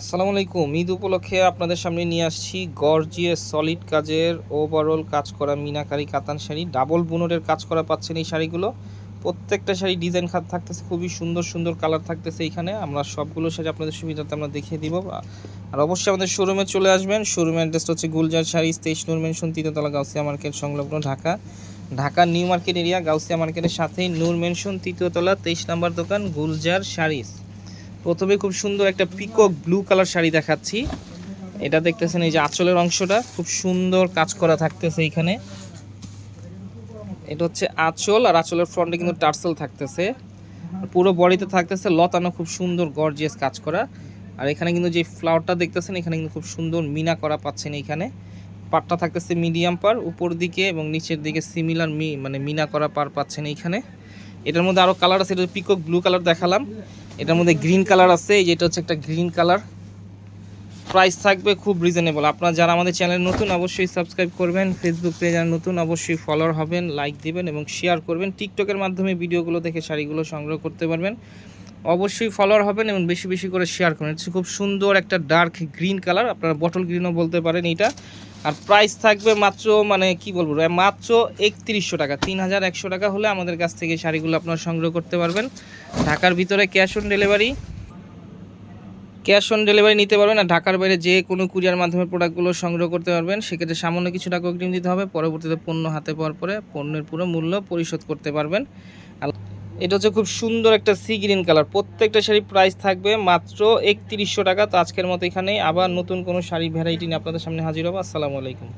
আসসালামু আলাইকুম। ঈদ উপলক্ষে আপনাদের সামনে নিয়ে আসছি গর্জিয়াস সলিড কাজের ওভারঅল কাজ করা মিনাকারি কাতান শাড়ি। ডাবল বুনোটের কাজ করা পাচ্ছেন এই শাড়িগুলো। প্রত্যেকটা শাড়ি ডিজাইন খাত থাকতেছে, খুবই সুন্দর সুন্দর কালার থাকতেছে এখানে আমরা সবগুলো শাড়ি আপনাদের সুবিধাতে আমরা দেখিয়ে দিব। আর অবশ্যই আমাদের শোরুমে চলে আসবেন। শোরুমের অ্যাড্রেসটা হচ্ছে গুলজার শাড়ি, তেইশ নূর মেনশন তৃতীয়তলা গাউসিয়া মার্কেট সংলগ্ন Dhaka. Dhaka new market area Gausia মার্কেটের সাথেই নূর মেনশন তৃতীয়তলা তেইশ নম্বর দোকান, গুলজার শাড়িস প্রথমে খুব সুন্দর একটা পিকক ব্লু কালার শাড়ি দেখাচ্ছি। এটা দেখতেছেন এই যে আঁচলের অংশটা, খুব সুন্দর কাজ করা থাকতেছে এইখানে। এটা হচ্ছে আঁচল, আর আঁচলের ফ্রন্টে কিন্তু টার্সেল থাকতেছে। পুরো বডিতে থাকতেছে লতানো, খুব সুন্দর গর্জিয়াস কাজ করা। আর এখানে কিন্তু যে ফ্লাওয়ারটা দেখতেছেন, এখানে কিন্তু খুব সুন্দর মিনা করা পাচ্ছেন এইখানে। পাটটা থাকতেছে মিডিয়াম পার উপর দিকে এবং নিচের দিকে সিমিলার মি মানে মিনা করা পার পাচ্ছেন এইখানে। এটার মধ্যে আরও কালার আছে, এটা পিকক ব্লু কালার দেখালাম। এটার মধ্যে গ্রিন কালার আছে, এই যেটা হচ্ছে একটা গ্রিন কালার প্রাইস থাকবে খুব রিজনেবল আপনারা যারা আমাদের চ্যানেল নতুন, অবশ্যই সাবস্ক্রাইব করবেন। ফেসবুক পেজ আর নতুন, অবশ্যই ফলোয়ার হবেন লাইক দিবেন এবং শেয়ার করবেন। টিকটকের মাধ্যমে ভিডিওগুলো দেখে শাড়িগুলো সংগ্রহ করতে পারবেন। অবশ্যই ফলোয়ার হবেন এবং বেশি বেশি করে শেয়ার করবেন। খুব সুন্দর একটা ডার্ক গ্রিন কালার আপনারা বটল গ্রিনও বলতে পারেন এটা। আর প্রাইস থাকবে মাত্র মানে কি বলব মাত্র একত্রিশশো টাকা। তিন হাজার একশো টাকা হলে আমাদের কাছ থেকে শাড়িগুলো আপনারা সংগ্রহ করতে পারবেন। ঢাকার ভিতরে cash on delivery cash on delivery নিতে পারবেন আর ঢাকার বাইরে যে কোনো কুরিয়ার মাধ্যমে প্রোডাক্টগুলো সংগ্রহ করতে পারবেন। সেক্ষেত্রে সামান্য কিছু টাকা অগ্রিম দিতে হবে। পরবর্তীতে পণ্য হাতে পাওয়ার পরে পণ্যের পুরো মূল্য পরিশোধ করতে পারবেন। এটা হচ্ছে খুব সুন্দর একটা সি গ্রিন কালার প্রত্যেকটা শাড়ি প্রাইস থাকবে মাত্র একত্রিশশো টাকা। তো আজকের মতো এখানে আবার নতুন কোনো শাড়ি ভ্যারাইটি নিয়ে আপনাদের সামনে হাজির হব। আসসালামু আলাইকুম।